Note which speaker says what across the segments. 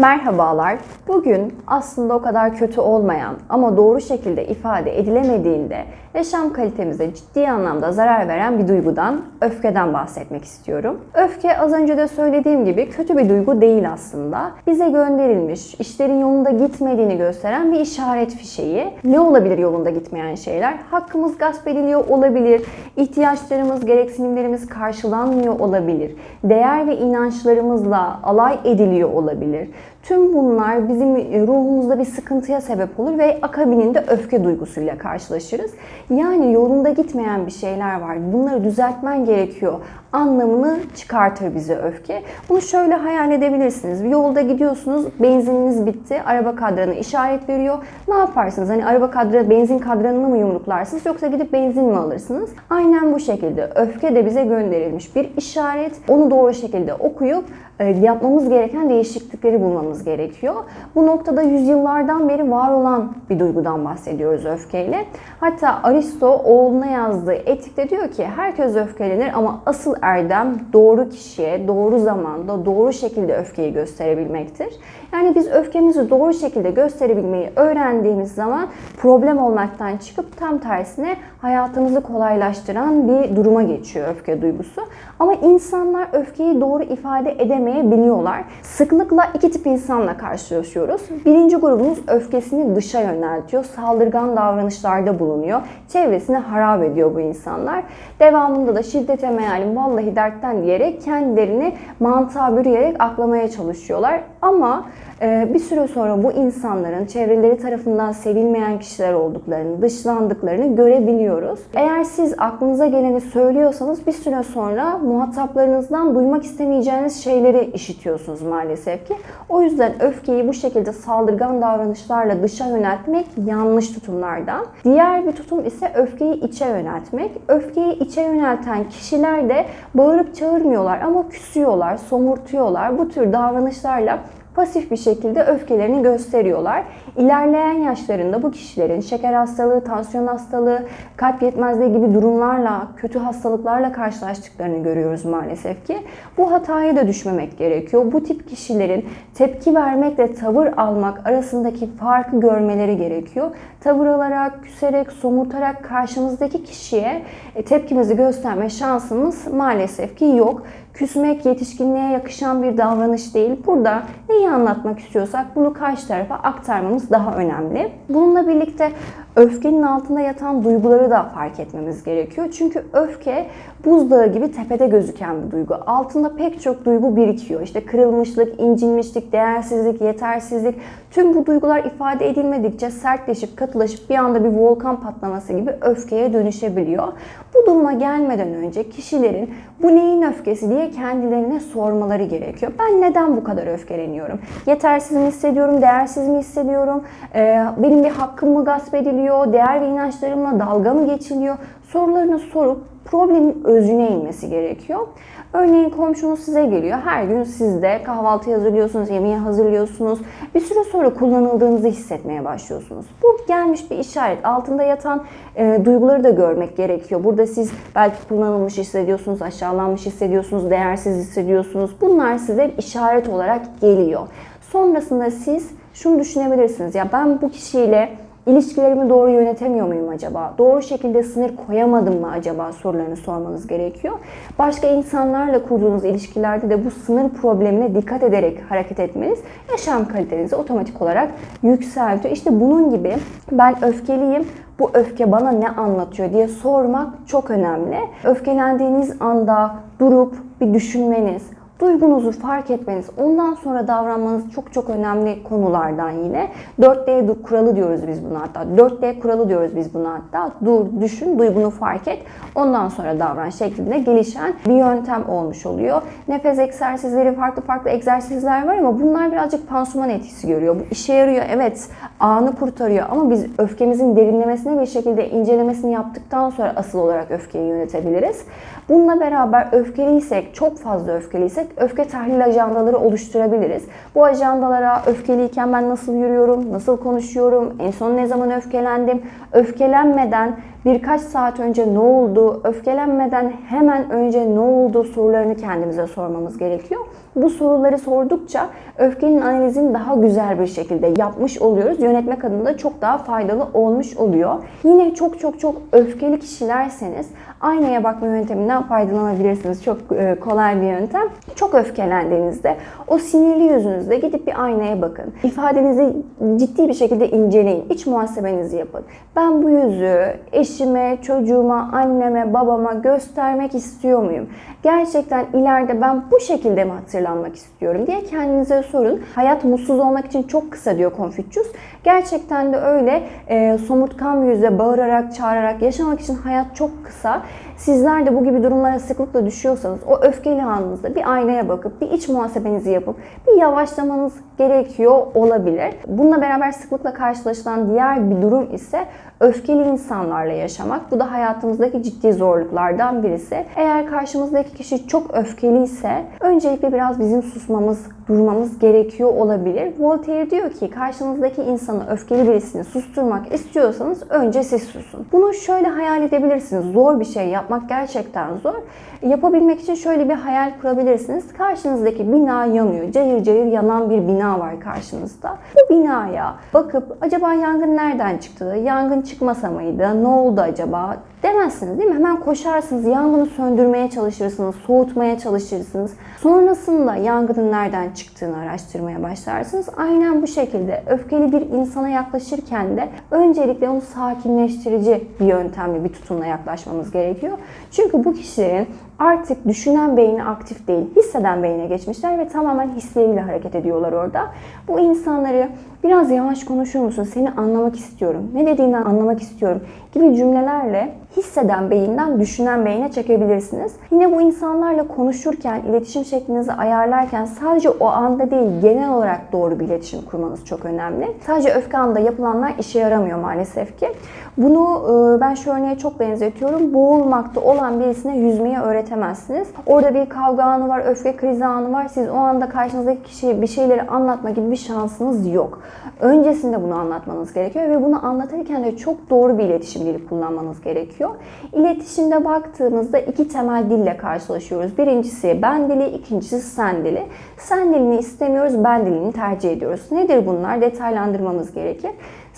Speaker 1: Merhabalar. Bugün aslında o kadar kötü olmayan ama doğru şekilde ifade edilemediğinde yaşam kalitemize ciddi anlamda zarar veren bir duygudan, öfkeden bahsetmek istiyorum. Öfke az önce de söylediğim gibi kötü bir duygu değil aslında. Bize gönderilmiş, işlerin yolunda gitmediğini gösteren bir işaret fişeği. Ne olabilir yolunda gitmeyen şeyler? Hakkımız gasp ediliyor olabilir, ihtiyaçlarımız, gereksinimlerimiz karşılanmıyor olabilir, değer ve inançlarımızla alay ediliyor olabilir. Tüm bunlar bizim ruhumuzda bir sıkıntıya sebep olur ve akabininde öfke duygusuyla karşılaşırız. Yani yolunda gitmeyen bir şeyler var. Bunları düzeltmen gerekiyor anlamını çıkartır bize öfke. Bunu şöyle hayal edebilirsiniz. Yolda gidiyorsunuz, benzininiz bitti, araba kadranı işaret veriyor. Ne yaparsınız? Hani araba kadranı, benzin kadranını mı yumruklarsınız yoksa gidip benzin mi alırsınız? Aynen bu şekilde. Öfke de bize gönderilmiş bir işaret. Onu doğru şekilde okuyup e, yapmamız gereken değişiklikleri bulmamız gerekiyor. Bu noktada yüzyıllardan beri var olan bir duygudan bahsediyoruz öfkeyle. Hatta Aristo oğluna yazdığı etikte diyor ki herkes öfkelenir ama asıl erdem doğru kişiye, doğru zamanda, doğru şekilde öfkeyi gösterebilmektir. Yani biz öfkemizi doğru şekilde gösterebilmeyi öğrendiğimiz zaman problem olmaktan çıkıp tam tersine hayatımızı kolaylaştıran bir duruma geçiyor öfke duygusu. Ama insanlar öfkeyi doğru ifade edemeyebiliyorlar. Sıklıkla iki tip insanla karşılaşıyoruz. Birinci grubumuz öfkesini dışa yöneltiyor, saldırgan davranışlarda bulunuyor. Çevresini harap ediyor bu insanlar. Devamında da şiddete meyalim vallahi dertten diyerek kendilerini mantığa bürüyerek aklamaya çalışıyorlar. Ama bir süre sonra bu insanların çevreleri tarafından sevilmeyen kişiler olduklarını, dışlandıklarını görebiliyoruz. Eğer siz aklınıza geleni söylüyorsanız bir süre sonra muhataplarınızdan duymak istemeyeceğiniz şeyleri işitiyorsunuz maalesef ki. O yüzden öfkeyi bu şekilde saldırgan davranışlarla dışa yöneltmek yanlış tutumlardan. Diğer bir tutum ise öfkeyi içe yöneltmek. Öfkeyi içe yönelten kişiler de bağırıp çağırmıyorlar ama küsüyorlar, somurtuyorlar. Bu tür davranışlarla pasif bir şekilde öfkelerini gösteriyorlar. İlerleyen yaşlarında bu kişilerin şeker hastalığı, tansiyon hastalığı, kalp yetmezliği gibi durumlarla, kötü hastalıklarla karşılaştıklarını görüyoruz maalesef ki. Bu hataya da düşmemek gerekiyor. Bu tip kişilerin tepki vermekle tavır almak arasındaki farkı görmeleri gerekiyor. Tavır alarak, küserek, somurtarak karşımızdaki kişiye e, tepkimizi gösterme şansımız maalesef ki yok. Küsmek yetişkinliğe yakışan bir davranış değil. Burada neyi anlatmak istiyorsak bunu karşı tarafa aktarmamız daha önemli. Bununla birlikte öfkenin altında yatan duyguları da fark etmemiz gerekiyor. Çünkü öfke buzdağı gibi tepede gözüken bir duygu. Altında pek çok duygu birikiyor. İşte kırılmışlık, incinmişlik, değersizlik, yetersizlik. Tüm bu duygular ifade edilmedikçe sertleşip katılaşıp bir anda bir volkan patlaması gibi öfkeye dönüşebiliyor. Bu duruma gelmeden önce kişilerin bu neyin öfkesi diye kendilerine sormaları gerekiyor. Ben neden bu kadar öfkeleniyorum? Yetersiz mi hissediyorum, değersiz mi hissediyorum? Ee, benim bir hakkım mı gasp ediliyor? Değer ve inançlarımla dalga mı geçiliyor? Sorularını sorup problemin özüne inmesi gerekiyor. Örneğin komşunuz size geliyor. Her gün siz de kahvaltı hazırlıyorsunuz, yemeği hazırlıyorsunuz. Bir süre sonra kullanıldığınızı hissetmeye başlıyorsunuz. Bu gelmiş bir işaret. Altında yatan e, duyguları da görmek gerekiyor. Burada siz belki kullanılmış hissediyorsunuz, aşağılanmış hissediyorsunuz, değersiz hissediyorsunuz. Bunlar size işaret olarak geliyor. Sonrasında siz şunu düşünebilirsiniz. Ya ben bu kişiyle İlişkilerimi doğru yönetemiyor muyum acaba? Doğru şekilde sınır koyamadım mı acaba sorularını sormanız gerekiyor. Başka insanlarla kurduğunuz ilişkilerde de bu sınır problemine dikkat ederek hareket etmeniz yaşam kalitenizi otomatik olarak yükseltiyor. İşte bunun gibi ben öfkeliyim, bu öfke bana ne anlatıyor diye sormak çok önemli. Öfkelendiğiniz anda durup bir düşünmeniz, duygunuzu fark etmeniz, ondan sonra davranmanız çok çok önemli konulardan yine. 4D kuralı diyoruz biz buna hatta. 4D kuralı diyoruz biz buna hatta. Dur, düşün, duygunu fark et. Ondan sonra davran şeklinde gelişen bir yöntem olmuş oluyor. Nefes egzersizleri, farklı farklı egzersizler var ama bunlar birazcık pansuman etkisi görüyor. Bu işe yarıyor. Evet, anı kurtarıyor ama biz öfkemizin derinlemesine bir şekilde incelemesini yaptıktan sonra asıl olarak öfkeyi yönetebiliriz. Bununla beraber öfkeliysek, çok fazla öfkeliysek öfke tahlil ajandaları oluşturabiliriz. Bu ajandalara öfkeliyken ben nasıl yürüyorum, nasıl konuşuyorum, en son ne zaman öfkelendim, öfkelenmeden birkaç saat önce ne oldu, öfkelenmeden hemen önce ne oldu sorularını kendimize sormamız gerekiyor. Bu soruları sordukça öfkenin analizini daha güzel bir şekilde yapmış oluyoruz. Yönetmek adına çok daha faydalı olmuş oluyor. Yine çok çok çok öfkeli kişilerseniz aynaya bakma yönteminden faydalanabilirsiniz. Çok e, kolay bir yöntem. Çok öfkelendiğinizde o sinirli yüzünüzde gidip bir aynaya bakın. İfadenizi ciddi bir şekilde inceleyin. İç muhasebenizi yapın. Ben bu yüzü eşime, çocuğuma, anneme, babama göstermek istiyor muyum? Gerçekten ileride ben bu şekilde mi hatırlanmak istiyorum diye kendinize sorun. Hayat mutsuz olmak için çok kısa diyor Konfüçyüs. Gerçekten de öyle e, somurtkan bir yüzle bağırarak, çağırarak yaşamak için hayat çok kısa. Sizler de bu gibi durumlara sıklıkla düşüyorsanız o öfkeli anınızda bir aynaya bakıp bir iç muhasebenizi yapıp bir yavaşlamanız gerekiyor olabilir. Bununla beraber sıklıkla karşılaşılan diğer bir durum ise öfkeli insanlarla yaşamak. Bu da hayatımızdaki ciddi zorluklardan birisi. Eğer karşımızdaki kişi çok öfkeli ise öncelikle biraz bizim susmamız, durmamız gerekiyor olabilir. Voltaire diyor ki karşınızdaki insanı öfkeli birisini susturmak istiyorsanız önce siz susun. Bunu şöyle hayal edebilirsiniz. Zor bir şey yapmak gerçekten zor. Yapabilmek için şöyle bir hayal kurabilirsiniz. Karşınızdaki bina yanıyor. Cayır cayır yanan bir bina var karşınızda. Bu binaya bakıp acaba yangın nereden çıktı? Yangın çıkmasa mıydı? Ne oldu acaba? Demezsiniz değil mi? Hemen koşarsınız, yangını söndürmeye çalışırsınız, soğutmaya çalışırsınız. Sonrasında yangının nereden çıktığını araştırmaya başlarsınız. Aynen bu şekilde öfkeli bir insana yaklaşırken de öncelikle onu sakinleştirici bir yöntemle, bir tutumla yaklaşmamız gerekiyor. Çünkü bu kişilerin artık düşünen beyni aktif değil, hisseden beyne geçmişler ve tamamen hisleriyle hareket ediyorlar orada. Bu insanları biraz yavaş konuşur musun? Seni anlamak istiyorum. Ne dediğinden anlamak istiyorum gibi cümlelerle hisseden beyinden düşünen beyine çekebilirsiniz. Yine bu insanlarla konuşurken, iletişim şeklinizi ayarlarken sadece o anda değil genel olarak doğru bir iletişim kurmanız çok önemli. Sadece öfke anında yapılanlar işe yaramıyor maalesef ki. Bunu e, ben şu örneğe çok benzetiyorum. Boğulmakta olan birisine yüzmeyi öğretemezsiniz. Orada bir kavga anı var, öfke krizi anı var. Siz o anda karşınızdaki kişiye bir şeyleri anlatma gibi bir şansınız yok. Öncesinde bunu anlatmanız gerekiyor ve bunu anlatırken de çok doğru bir iletişim dili kullanmanız gerekiyor. İletişimde baktığımızda iki temel dille karşılaşıyoruz. Birincisi ben dili, ikincisi sen dili. Sen dilini istemiyoruz, ben dilini tercih ediyoruz. Nedir bunlar? Detaylandırmamız gerekir.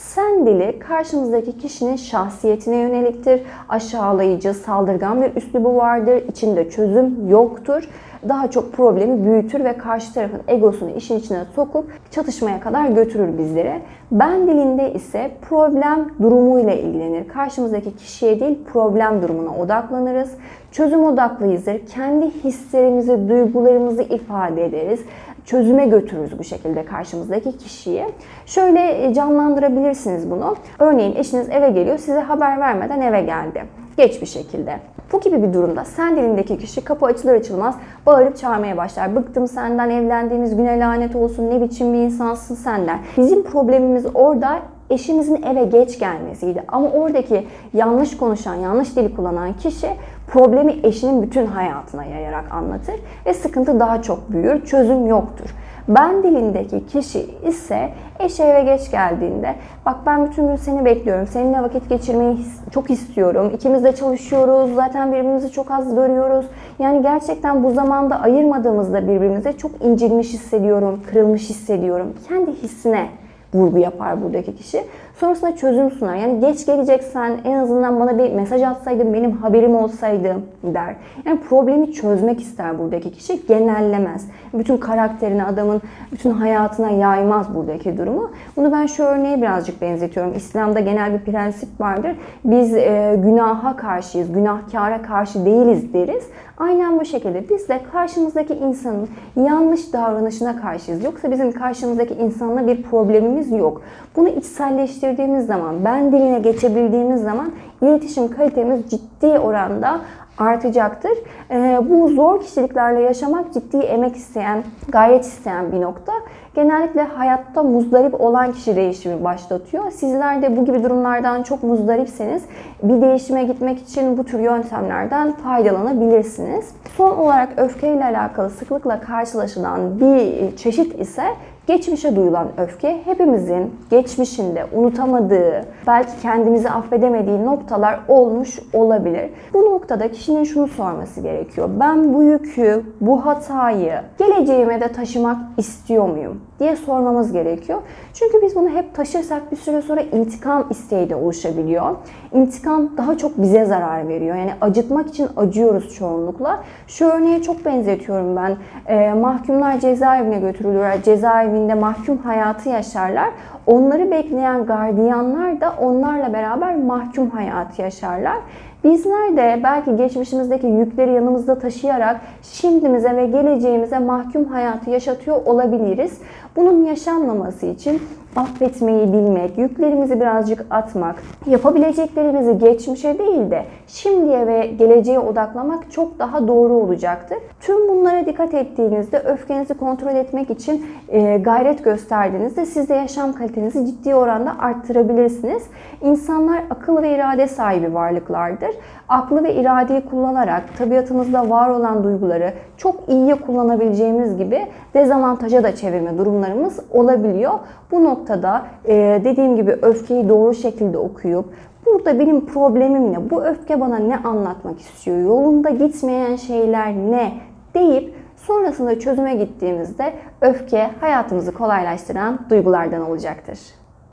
Speaker 1: Sen dili karşımızdaki kişinin şahsiyetine yöneliktir. Aşağılayıcı, saldırgan bir üslubu vardır. İçinde çözüm yoktur. Daha çok problemi büyütür ve karşı tarafın egosunu işin içine sokup çatışmaya kadar götürür bizleri. Ben dilinde ise problem durumuyla ilgilenir. Karşımızdaki kişiye değil problem durumuna odaklanırız. Çözüm odaklıyızdır. Kendi hislerimizi, duygularımızı ifade ederiz çözüme götürürüz bu şekilde karşımızdaki kişiyi. Şöyle canlandırabilirsiniz bunu. Örneğin eşiniz eve geliyor, size haber vermeden eve geldi. Geç bir şekilde. Bu gibi bir durumda sen dilindeki kişi kapı açılır açılmaz bağırıp çağırmaya başlar. Bıktım senden evlendiğimiz güne lanet olsun ne biçim bir insansın sen der. Bizim problemimiz orada eşimizin eve geç gelmesiydi. Ama oradaki yanlış konuşan, yanlış dili kullanan kişi problemi eşinin bütün hayatına yayarak anlatır ve sıkıntı daha çok büyür, çözüm yoktur. Ben dilindeki kişi ise eşi eve geç geldiğinde bak ben bütün gün seni bekliyorum, seninle vakit geçirmeyi çok istiyorum, ikimiz de çalışıyoruz, zaten birbirimizi çok az görüyoruz. Yani gerçekten bu zamanda ayırmadığımızda birbirimize çok incilmiş hissediyorum, kırılmış hissediyorum. Kendi hissine vurgu yapar buradaki kişi. Sonrasında çözüm sunar. Yani geç geleceksen en azından bana bir mesaj atsaydın benim haberim olsaydı der. Yani problemi çözmek ister buradaki kişi. Genellemez. Bütün karakterini adamın bütün hayatına yaymaz buradaki durumu. Bunu ben şu örneğe birazcık benzetiyorum. İslam'da genel bir prensip vardır. Biz e, günaha karşıyız, günahkara karşı değiliz deriz. Aynen bu şekilde biz de karşımızdaki insanın yanlış davranışına karşıyız. Yoksa bizim karşımızdaki insanla bir problemimiz yok. Bunu içselleştirdiğimiz zaman, ben diline geçebildiğimiz zaman iletişim kalitemiz ciddi oranda artacaktır. Ee, bu zor kişiliklerle yaşamak ciddi emek isteyen, gayret isteyen bir nokta. Genellikle hayatta muzdarip olan kişi değişimi başlatıyor. Sizler de bu gibi durumlardan çok muzdaripseniz bir değişime gitmek için bu tür yöntemlerden faydalanabilirsiniz. Son olarak öfkeyle alakalı sıklıkla karşılaşılan bir çeşit ise Geçmişe duyulan öfke hepimizin geçmişinde unutamadığı, belki kendimizi affedemediği noktalar olmuş olabilir. Bu noktada kişinin şunu sorması gerekiyor. Ben bu yükü, bu hatayı geleceğime de taşımak istiyor muyum diye sormamız gerekiyor. Çünkü biz bunu hep taşırsak bir süre sonra intikam isteği de oluşabiliyor. İntikam daha çok bize zarar veriyor. Yani acıtmak için acıyoruz çoğunlukla. Şu örneğe çok benzetiyorum ben. Ee, mahkumlar cezaevine götürülürler. Cezaevinde mahkum hayatı yaşarlar. Onları bekleyen gardiyanlar da onlarla beraber mahkum hayatı yaşarlar. Bizler de belki geçmişimizdeki yükleri yanımızda taşıyarak şimdimize ve geleceğimize mahkum hayatı yaşatıyor olabiliriz. Bunun yaşanmaması için affetmeyi bilmek, yüklerimizi birazcık atmak, yapabileceklerimizi geçmişe değil de şimdiye ve geleceğe odaklamak çok daha doğru olacaktır. Tüm bunlara dikkat ettiğinizde öfkenizi kontrol etmek için e, gayret gösterdiğinizde siz de yaşam kalitenizi ciddi oranda arttırabilirsiniz. İnsanlar akıl ve irade sahibi varlıklardır. Aklı ve iradeyi kullanarak tabiatımızda var olan duyguları çok iyiye kullanabileceğimiz gibi dezavantaja da çevirme durumlarımız olabiliyor. Bu noktada e, dediğim gibi öfkeyi doğru şekilde okuyup burada benim problemim ne, bu öfke bana ne anlatmak istiyor, yolunda gitmeyen şeyler ne deyip sonrasında çözüme gittiğimizde öfke hayatımızı kolaylaştıran duygulardan olacaktır.